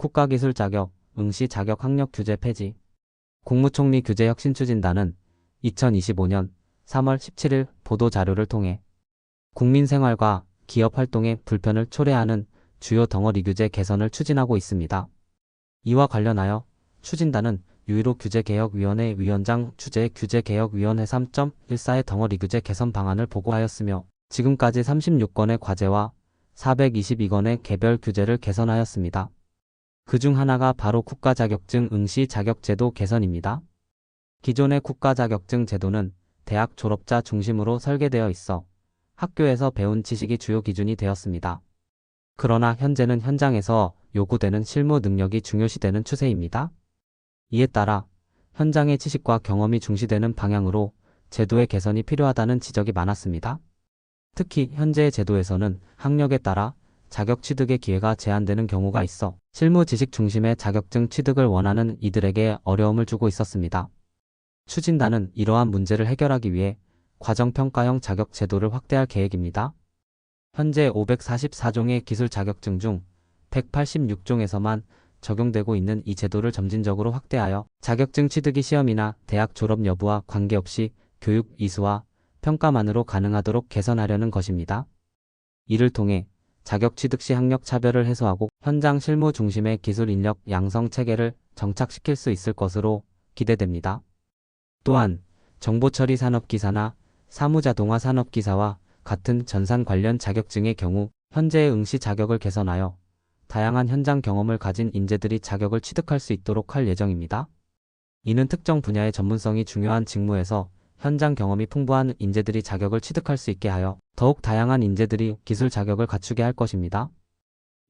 국가기술 자격, 응시 자격 학력 규제 폐지. 국무총리 규제 혁신 추진단은 2025년 3월 17일 보도 자료를 통해 국민 생활과 기업 활동에 불편을 초래하는 주요 덩어리 규제 개선을 추진하고 있습니다. 이와 관련하여 추진단은 유일호 규제개혁위원회 위원장 주재 규제개혁위원회 3.14의 덩어리 규제 개선 방안을 보고하였으며 지금까지 36건의 과제와 422건의 개별 규제를 개선하였습니다. 그중 하나가 바로 국가자격증 응시 자격제도 개선입니다. 기존의 국가자격증 제도는 대학 졸업자 중심으로 설계되어 있어 학교에서 배운 지식이 주요 기준이 되었습니다. 그러나 현재는 현장에서 요구되는 실무 능력이 중요시되는 추세입니다. 이에 따라 현장의 지식과 경험이 중시되는 방향으로 제도의 개선이 필요하다는 지적이 많았습니다. 특히 현재의 제도에서는 학력에 따라 자격 취득의 기회가 제한되는 경우가 있어 실무 지식 중심의 자격증 취득을 원하는 이들에게 어려움을 주고 있었습니다. 추진단은 이러한 문제를 해결하기 위해 과정평가형 자격 제도를 확대할 계획입니다. 현재 544종의 기술 자격증 중 186종에서만 적용되고 있는 이 제도를 점진적으로 확대하여 자격증 취득이 시험이나 대학 졸업 여부와 관계없이 교육 이수와 평가만으로 가능하도록 개선하려는 것입니다. 이를 통해 자격 취득 시 학력 차별을 해소하고 현장 실무 중심의 기술 인력 양성 체계를 정착시킬 수 있을 것으로 기대됩니다. 또한 정보 처리 산업기사나 사무자동화 산업기사와 같은 전산 관련 자격증의 경우 현재의 응시 자격을 개선하여 다양한 현장 경험을 가진 인재들이 자격을 취득할 수 있도록 할 예정입니다. 이는 특정 분야의 전문성이 중요한 직무에서 현장 경험이 풍부한 인재들이 자격을 취득할 수 있게 하여 더욱 다양한 인재들이 기술 자격을 갖추게 할 것입니다.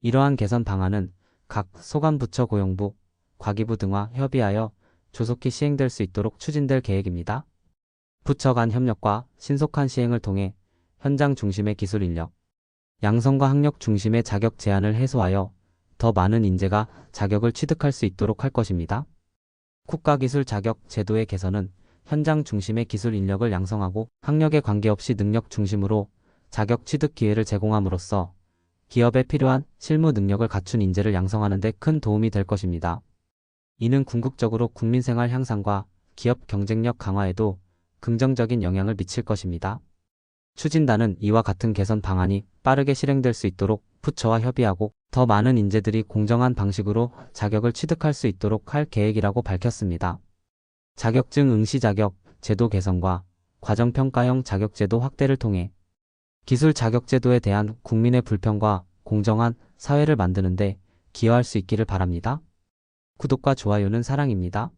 이러한 개선 방안은 각 소관부처 고용부, 과기부 등과 협의하여 조속히 시행될 수 있도록 추진될 계획입니다. 부처 간 협력과 신속한 시행을 통해 현장 중심의 기술 인력, 양성과 학력 중심의 자격 제한을 해소하여 더 많은 인재가 자격을 취득할 수 있도록 할 것입니다. 국가기술 자격 제도의 개선은 현장 중심의 기술 인력을 양성하고 학력에 관계없이 능력 중심으로 자격 취득 기회를 제공함으로써 기업에 필요한 실무 능력을 갖춘 인재를 양성하는 데 큰 도움이 될 것입니다. 이는 궁극적으로 국민 생활 향상과 기업 경쟁력 강화에도 긍정적인 영향을 미칠 것입니다. 추진단은 이와 같은 개선 방안이 빠르게 실행될 수 있도록 부처와 협의하고 더 많은 인재들이 공정한 방식으로 자격을 취득할 수 있도록 할 계획이라고 밝혔습니다. 자격증 응시 자격 제도 개선과 과정평가형 자격제도 확대를 통해 기술 자격제도에 대한 국민의 불평과 공정한 사회를 만드는데 기여할 수 있기를 바랍니다. 구독과 좋아요는 사랑입니다.